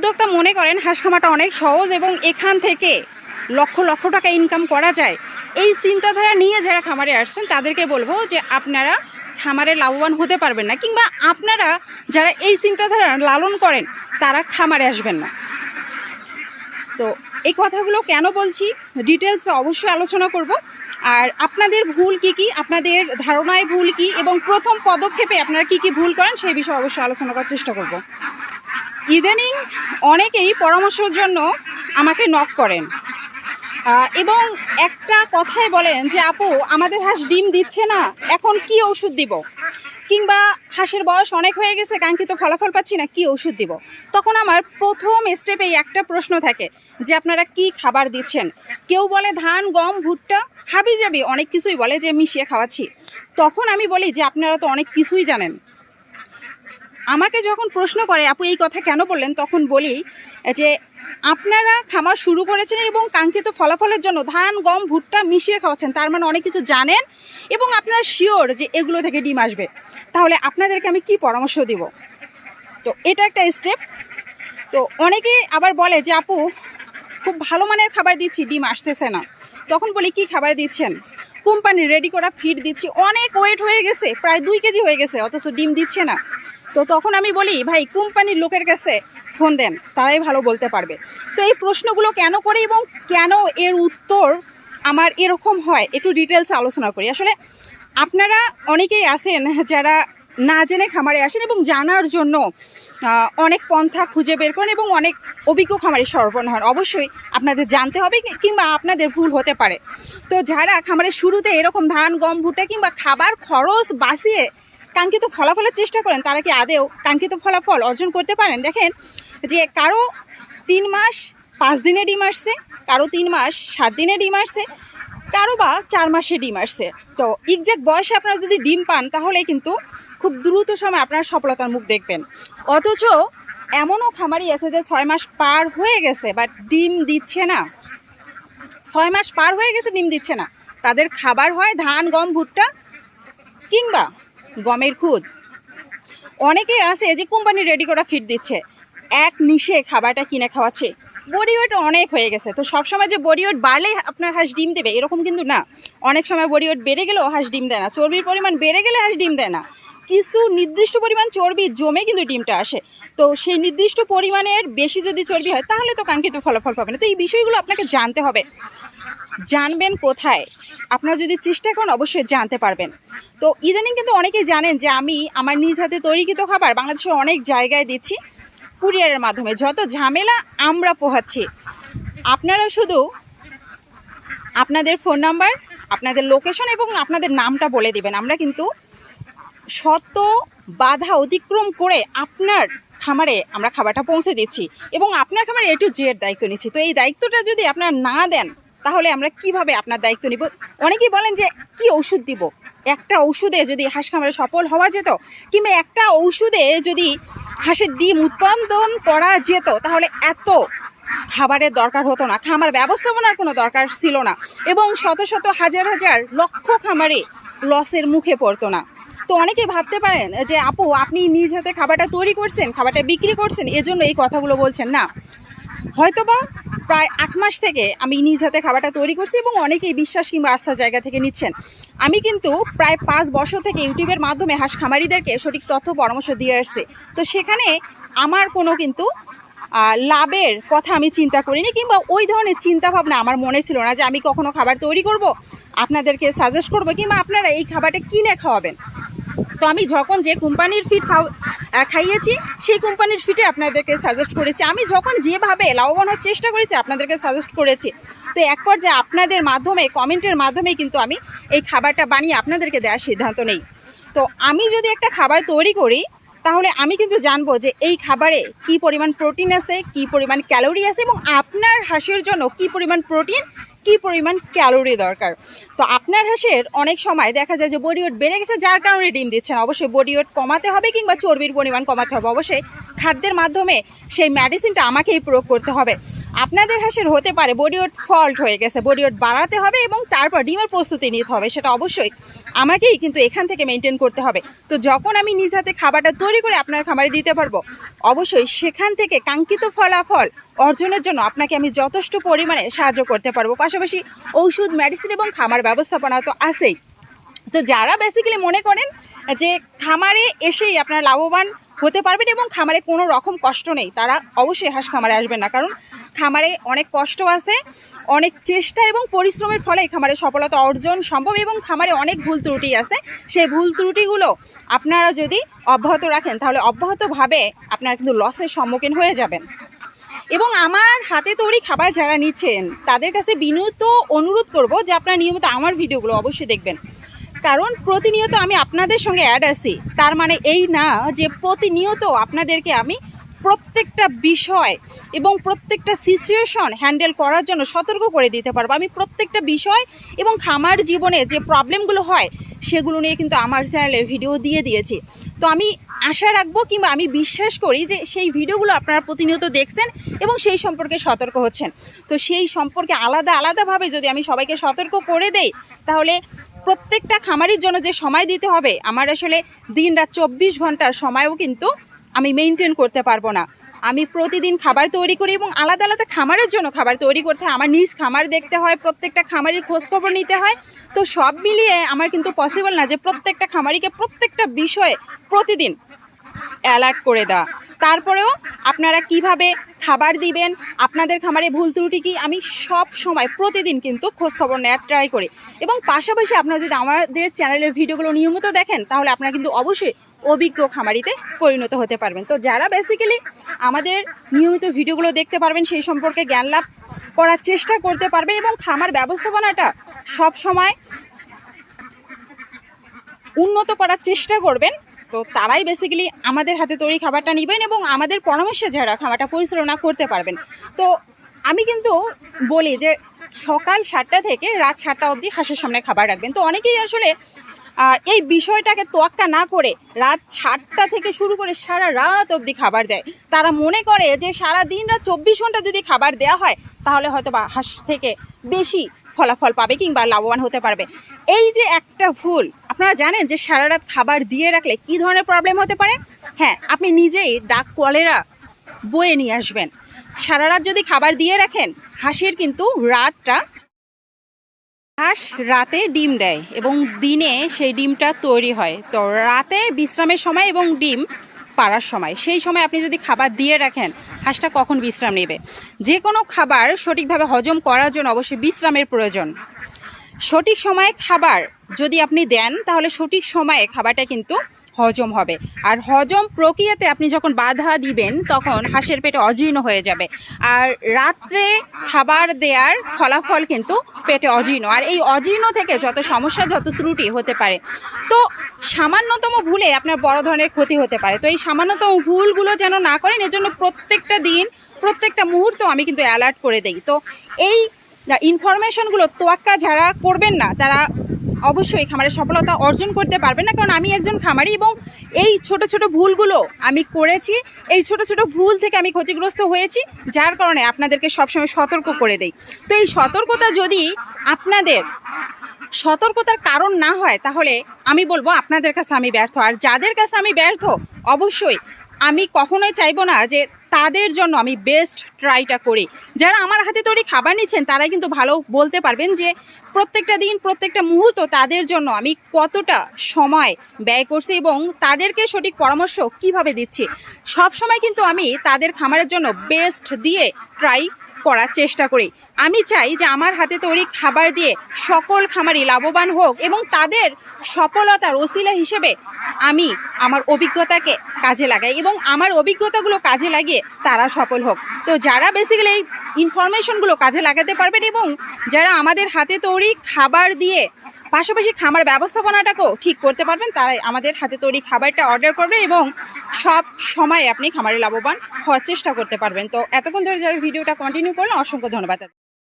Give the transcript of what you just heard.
উদ্যোক্তা মনে করেন হাঁস খামারটা অনেক সহজ এবং এখান থেকে লক্ষ লক্ষ টাকা ইনকাম করা যায়। এই চিন্তাধারা নিয়ে যারা খামারে আসছেন, তাদেরকে বলব যে আপনারা খামারে লাভবান হতে পারবেন না কিংবা আপনারা যারা এই চিন্তাধারা লালন করেন, তারা খামারে আসবেন না। তো এই কথাগুলো কেন বলছি? ডিটেলস অবশ্যই আলোচনা করব। আর আপনাদের ভুল কি কি? আপনাদের ধারণায় ভুল কি? এবং প্রথম পদক্ষেপে আপনারা কি কি ভুল করেন, সেই বিষয়ে অবশ্যই আলোচনা করার চেষ্টা করব। ইদানিং অনেকেই পরামর্শের জন্য আমাকে নক করেন। এবং একটা কথাই বলেন যে, আপু, আমাদের হাঁস ডিম দিচ্ছে না, এখন কি ওষুধ দিব? কিংবা, হাঁসের বয়স অনেক হয়ে গেছে, কাঙ্ক্ষিত ফলাফল পাচ্ছি না, কি ওষুধ দিব? তখন আমার প্রথম স্টেপেই একটা প্রশ্ন থাকে যে, আপনারা কি খাবার দিচ্ছেন? কেউ বলে, ধান, গম, ভুট্টা হাবি যাবি অনেক কিছুই বলে যে, মিশিয়ে খাওয়াচ্ছি। তখন আমি বলি যে, আপনারা তো অনেক কিছুই জানেন। আমাকে যখন প্রশ্ন করে, আপু, এই কথা কেন বললেন? তখন বলি যে, আপনারা খামার শুরু করেছেন এবং কাঙ্ক্ষিত ফলাফলের জন্য ধান, গম, ভুট্টা মিশিয়ে খাওয়াচ্ছেন। তার মানে অনেক কিছু জানেন এবং আপনারা শিওর যে এগুলো থেকে ডিম আসবে। তাহলে আপনাদেরকে আমি কি পরামর্শ দিব? তো এটা একটা স্টেপ তো অনেকে আবার বলে যে, আপু, খুব ভালো মানের খাবার দিচ্ছি, ডিম আসতেছে না। তখন বলি, কি খাবার দিচ্ছেন? কোম্পানি রেডি করা ফিড দিচ্ছি। অনেক ওয়েট হয়ে গেছে, প্রায় দুই কেজি হয়ে গেছে, অথচ ডিম দিচ্ছে না। তো তখন আমি বলি, ভাই, কোম্পানির লোকের কাছে ফোন দেন, তারাই ভালো বলতে পারবে। তো এই প্রশ্নগুলো কেন করি এবং কেন এর উত্তর আমার এরকম হয়, একটু ডিটেলসে আলোচনা করি। আসলে আপনারা অনেকেই আছেন যারা না জেনে খামারে আসেন এবং জানার জন্য অনেক পন্থা খুঁজে বের করেন এবং অনেক অভিজ্ঞ খামারে সরবরাহ হন। অবশ্যই আপনাদের জানতে হবে কিংবা আপনাদের ভুল হতে পারে। তো যারা খামারের শুরুতে এরকম ধান, গম, ভুট্টা কিংবা খাবার খরচ বাঁচিয়ে কাঙ্ক্ষিত ফলাফলের চেষ্টা করেন, তারা কি আদেও কাঙ্ক্ষিত ফলাফল অর্জন করতে পারেন? দেখেন যে কারও তিন মাস পাঁচ দিনে ডিম আসছে, কারও তিন মাস সাত দিনে ডিম আসছে, কারও বা চার মাসে ডিম আসছে। তো এক্সাক্ট বয়সে আপনারা যদি ডিম পান তাহলে কিন্তু খুব দ্রুত সময় আপনার সফলতার মুখ দেখবেন। অথচ এমনও খামারি আছে যে ছয় মাস পার হয়ে গেছে বাট ডিম দিচ্ছে না। ছয় মাস পার হয়ে গেছে, ডিম দিচ্ছে না। তাদের খাবার হয় ধান, গম, ভুট্টা কিংবা গমের খুদ। অনেকে আছে যে কোম্পানি রেডি করা ফিট দিচ্ছে। এক নিশে খাবারটা কিনে খাওয়াচ্ছে। বডি অনেক হয়ে গেছে। তো সবসময় যে বডি বাড়লেই আপনার হাঁস ডিম দেবে, এরকম কিন্তু না। অনেক সময় বডি বেড়ে গেলেও হাঁস ডিম দেয় না। চর্বির পরিমাণ বেড়ে গেলে হাঁস ডিম দেয় না। কিছু নির্দিষ্ট পরিমাণ চর্বি জমে কিন্তু ডিমটা আসে। তো সেই নির্দিষ্ট পরিমাণের বেশি যদি চর্বি হয়, তাহলে তো কাঙ্ক্ষিত ফলাফল পাবে না। তো এই বিষয়গুলো আপনাকে জানতে হবে। জানবেন কোথায়? আপনারা যদি চেষ্টা করেন, অবশ্যই জানতে পারবেন। তো ইদানিং কিন্তু অনেকেই জানেন যে, আমি আমার নিজ হাতে তৈরিকৃত খাবার বাংলাদেশের অনেক জায়গায় দিচ্ছি কুরিয়ারের মাধ্যমে। যত ঝামেলা আমরা পোহাচ্ছি, আপনারা শুধু আপনাদের ফোন নাম্বার, আপনাদের লোকেশন এবং আপনাদের নামটা বলে দিবেন। আমরা কিন্তু শত বাধা অতিক্রম করে আপনার খামারে আমরা খাবারটা পৌঁছে দিচ্ছি এবং আপনার খামারে এ টু জেড দায়িত্ব নিচ্ছি। তো এই দায়িত্বটা যদি আপনারা না দেন, তাহলে আমরা কীভাবে আপনার দায়িত্ব নিব? অনেকেই বলেন যে, কি ওষুধ দিব? একটা ওষুধে যদি হাঁস খামারে সফল হওয়া যেত, কিংবা একটা ওষুধে যদি হাঁসের ডিম উৎপাদন করা যেত, তাহলে এত খাবারের দরকার হতো না। খামার ব্যবস্থাপনার কোনো দরকার ছিল না এবং শত শত হাজার হাজার লক্ষ খামারে লসের মুখে পড়তো না। তো অনেকেই ভাবতে পারেন যে, আপু, আপনি নিজ হাতে খাবারটা তৈরি করছেন, খাবারটা বিক্রি করছেন, এজন্য এই কথাগুলো বলছেন। না। হয়তোবা প্রায় আট মাস থেকে আমি নিজ হাতে খাবারটা তৈরি করছি এবং অনেকেই বিশ্বাস কিংবা আস্থার জায়গা থেকে নিচ্ছেন। আমি কিন্তু প্রায় পাঁচ বছর থেকে ইউটিউবের মাধ্যমে হাঁস খামারিদেরকে সঠিক তথ্য পরামর্শ দিয়ে আসছি। তো সেখানে আমার কোনো কিন্তু লাভের কথা আমি চিন্তা করিনি কিংবা ওই ধরনের চিন্তা ভাবনা আমার মনে ছিল না যে, আমি কখনো খাবার তৈরি করব, আপনাদেরকে সাজেস্ট করব কিংবা আপনারা এই খাবারটা কিনে খাওয়াবেন। তো আমি যখন যে কোম্পানির ফিড খাও খাইয়েছি, সেই কোম্পানির ফিটে আপনাদেরকে সাজেস্ট করেছি। আমি যখন যেভাবে লাভবান হওয়ার চেষ্টা করেছি, আপনাদেরকে সাজেস্ট করেছি। তো এক পর্যায়ে আপনাদের মাধ্যমে কমেন্টের মাধ্যমে কিন্তু আমি এই খাবারটা বানিয়ে আপনাদেরকে দেওয়ার সিদ্ধান্ত নেই। তো আমি যদি একটা খাবার তৈরি করি, তাহলে আমি কিন্তু জানব যে এই খাবারে কি পরিমাণ প্রোটিন আছে, কি পরিমাণ ক্যালোরি আছে এবং আপনার হাঁসের জন্য কি পরিমাণ প্রোটিন কি পরিমাণ ক্যালোরি দরকার? তো আপনার হাঁসের অনেক সময় দেখা যায় যে বডি ওয়েট বেড়ে গেছে, যার কারণে ডিম দিচ্ছেন। অবশ্যই বডি ওয়েট কমাতে হবে কিংবা চর্বির পরিমাণ কমাতে হবে। অবশ্যই খাদ্যের মাধ্যমে সেই মেডিসিনটা আমাকেই প্রয়োগ করতে হবে। আপনাদের হাঁসের হতে পারে বডি ওয়েট ফল্ট হয়ে গেছে বডি ওয়েট বাড়াতে হবে এবং তারপর ডিমের প্রস্তুতি নিতে হবে, সেটা অবশ্যই আমাকেই কিন্তু এখান থেকে মেনটেন করতে হবে। তো যখন আমি নিজ হাতে খাবারটা তৈরি করে আপনার খামারে দিতে পারব, অবশ্যই সেখান থেকে কাঙ্ক্ষিত ফলাফল অর্জনের জন্য আপনাকে আমি যথেষ্ট পরিমাণে সাহায্য করতে পারব। পাশাপাশি ওষুধ মেডিসিন এবং খামার ব্যবস্থাপনা তো আছেই। তো যারা বেসিক্যালি মনে করেন যে খামারে এসেই আপনার লাভবান হতে পারবেন এবং খামারে কোনো রকম কষ্ট নেই, তারা অবশ্যই হাঁস খামারে আসবেন না। কারণ খামারে অনেক কষ্ট আছে, অনেক চেষ্টা এবং পরিশ্রমের ফলে খামারে সফলতা অর্জন সম্ভব এবং খামারে অনেক ভুল ত্রুটি আছে। সেই ভুল ত্রুটিগুলো আপনারা যদি অব্যাহত রাখেন, তাহলে অব্যাহতভাবে আপনারা কিন্তু লসের সম্মুখীন হয়ে যাবেন। এবং আমার হাতে তৈরি খাবার যারা নিচ্ছেন, তাদের কাছে বিনীত অনুরোধ করব যে আপনারা নিয়মিত আমার ভিডিওগুলো অবশ্যই দেখবেন। কারণ প্রতিনিয়ত আমি আপনাদের সঙ্গে অ্যাড আছি, তার মানে এই না যে প্রতিনিয়ত আপনাদেরকে আমি প্রত্যেকটা বিষয় এবং প্রত্যেকটা সিচুয়েশন হ্যান্ডেল করার জন্য সতর্ক করে দিতে পারব। আমি প্রত্যেকটা বিষয় এবং খামার জীবনে যে প্রবলেমগুলো হয়, সেগুলো নিয়ে কিন্তু আমার চ্যানেলে ভিডিও দিয়ে দিয়েছি। তো আমি আশা রাখব কিংবা আমি বিশ্বাস করি যে সেই ভিডিওগুলো আপনারা প্রতিনিয়ত দেখছেন এবং সেই সম্পর্কে সতর্ক হচ্ছেন। তো সেই সম্পর্কে আলাদা আলাদাভাবে যদি আমি সবাইকে সতর্ক করে দেই, তাহলে প্রত্যেকটা খামারির জন্য যে সময় দিতে হবে, আমার আসলে দিন রাত চব্বিশ ঘণ্টার সময়ও কিন্তু আমি মেনটেন করতে পারব না। আমি প্রতিদিন খাবার তৈরি করি এবং আলাদা আলাদা খামারের জন্য খাবার তৈরি করতে হয়। আমার নিজ খামার দেখতে হয়, প্রত্যেকটা খামারের খোঁজখবর নিতে হয়। তো সব মিলিয়ে আমার কিন্তু পসিবল না যে প্রত্যেকটা খামারিকে প্রত্যেকটা বিষয়ে প্রতিদিন অ্যালার্ট করে দেওয়া। তারপরেও আপনারা কীভাবে খাবার দিবেন, আপনাদের খামারে ভুল ত্রুটি কি, আমি সব সময় প্রতিদিন কিন্তু খোঁজখবর নেওয়ার ট্রাই করি। এবং পাশাপাশি আপনারা যদি আমাদের চ্যানেলের ভিডিওগুলো নিয়মিত দেখেন, তাহলে আপনারা কিন্তু অবশ্যই অভিজ্ঞ খামারিতে পরিণত হতে পারবেন। তো যারা বেসিক্যালি আমাদের নিয়মিত ভিডিওগুলো দেখতে পারবেন, সেই সম্পর্কে জ্ঞান লাভ করার চেষ্টা করতে পারবেন এবং খামার ব্যবস্থাপনাটা সব সময় উন্নত করার চেষ্টা করবেন। তো তারাই বেসিক্যালি আমাদের হাতে তৈরি খাবারটা নেবেন এবং আমাদের পরামর্শে যারা খাবারটা পরিচালনা করতে পারবেন। তো আমি কিন্তু বলি যে সকাল সাতটা থেকে রাত সাতটা অবধি হাঁসের সামনে খাবার রাখবেন। তো অনেকেই আসলে এই বিষয়টাকে তোয়াক্কা না করে রাত সাতটা থেকে শুরু করে সারা রাত অবধি খাবার দেয়। তারা মনে করে যে সারা দিন রাত চব্বিশ ঘণ্টা যদি খাবার দেওয়া হয়, তাহলে হয়তো বা হাঁস থেকে বেশি ফলাফল পাবে কিংবা লাভবান হতে পারবে। এই যে একটা ভুল, আপনারা জানেন যে সারা রাত খাবার দিয়ে রাখলে কি ধরনের প্রবলেম হতে পারে? হ্যাঁ আপনি নিজেই ডাক কলেরা বয়ে নিয়ে আসবেন। সারা রাত যদি খাবার দিয়ে রাখেন, হাঁসের কিন্তু রাতটা হাঁস রাতে ডিম দেয় এবং দিনে সেই ডিমটা তৈরি হয়। তো রাতে বিশ্রামের সময় এবং ডিম পাড়ার সময়। সেই সময় আপনি যদি খাবার দিয়ে রাখেন, হাঁসটা কখন বিশ্রাম নেবে? যে কোনো খাবার সঠিকভাবে হজম করার জন্য অবশ্যই বিশ্রামের প্রয়োজন। সঠিক সময়ে খাবার যদি আপনি দেন, তাহলে সঠিক সময়ে খাবারটা কিন্তু হজম হবে। আর হজম প্রক্রিয়াতে আপনি যখন বাধা দিবেন, তখন হাঁসের পেটে অজীর্ণ হয়ে যাবে। আর রাত্রে খাবার দেওয়ার ফলাফল কিন্তু পেটে অজীর্ণ। আর এই অজীর্ণ থেকে যত সমস্যা, যত ত্রুটি হতে পারে। তো সামান্যতম ভুলে আপনার বড় ধরনের ক্ষতি হতে পারে। তো এই সামান্যতম ভুলগুলো যেন না করেন, এজন্য প্রত্যেকটা দিন, প্রত্যেকটা মুহূর্ত আমি কিন্তু অ্যালার্ট করে দিই। তো এই ইনফরমেশনগুলো তোয়াক্কা যারা করবেন না, তারা অবশ্যই খামারের সফলতা অর্জন করতে পারবেন না, কারণ আমি একজন খামারি এবং এই ছোট ছোট ভুলগুলো আমি করেছি, এই ছোট ছোট ভুল থেকে আমি ক্ষতিগ্রস্ত হয়েছি, যার কারণে আপনাদেরকে সবসময় সতর্ক করে দেই। তো এই সতর্কতা যদি আপনাদের সতর্কতার কারণ না হয়, তাহলে আমি বলব আপনাদের কাছে আমি ব্যর্থ। আর যাদের কাছে আমি ব্যর্থ, অবশ্যই আমি কখনোই চাইব না যে তাদের জন্য আমি বেস্ট ট্রাইটা করি। যারা আমার হাতে তৈরি খাবার নিচ্ছেন, তারাই কিন্তু ভালো বলতে পারবেন যে, প্রত্যেকটা দিন, প্রত্যেকটা মুহূর্ত তাদের জন্য আমি কতটা সময় ব্যয় করছি এবং তাদেরকে সঠিক পরামর্শ কীভাবে দিচ্ছি। সব সময় কিন্তু আমি তাদের খামারের জন্য বেস্ট দিয়ে ট্রাই করার চেষ্টা করি। আমি চাই যে আমার হাতে তৈরি খাবার দিয়ে সকল খামারি লাভবান হোক এবং তাদের সফলতার ওসিলা হিসেবে আমি আমার অভিজ্ঞতাকে কাজে লাগাই এবং আমার অভিজ্ঞতাগুলো কাজে লাগিয়ে তারা সফল হোক। তো যারা বেসিক্যালি এই ইনফরমেশনগুলো কাজে লাগাতে পারবেন এবং যারা আমাদের হাতে তৈরি খাবার দিয়ে পাশাপাশি খামার ব্যবস্থাপনাটাকেও ঠিক করতে পারবেন, তাই আমাদের হাতে তৈরি খাবারটা অর্ডার করবে এবং সব সময় আপনি খামারে লাভবান হওয়ার চেষ্টা করতে পারবেন। তো এতক্ষণ ধরে যারা ভিডিওটা কন্টিনিউ করলেন, অসংখ্য ধন্যবাদ।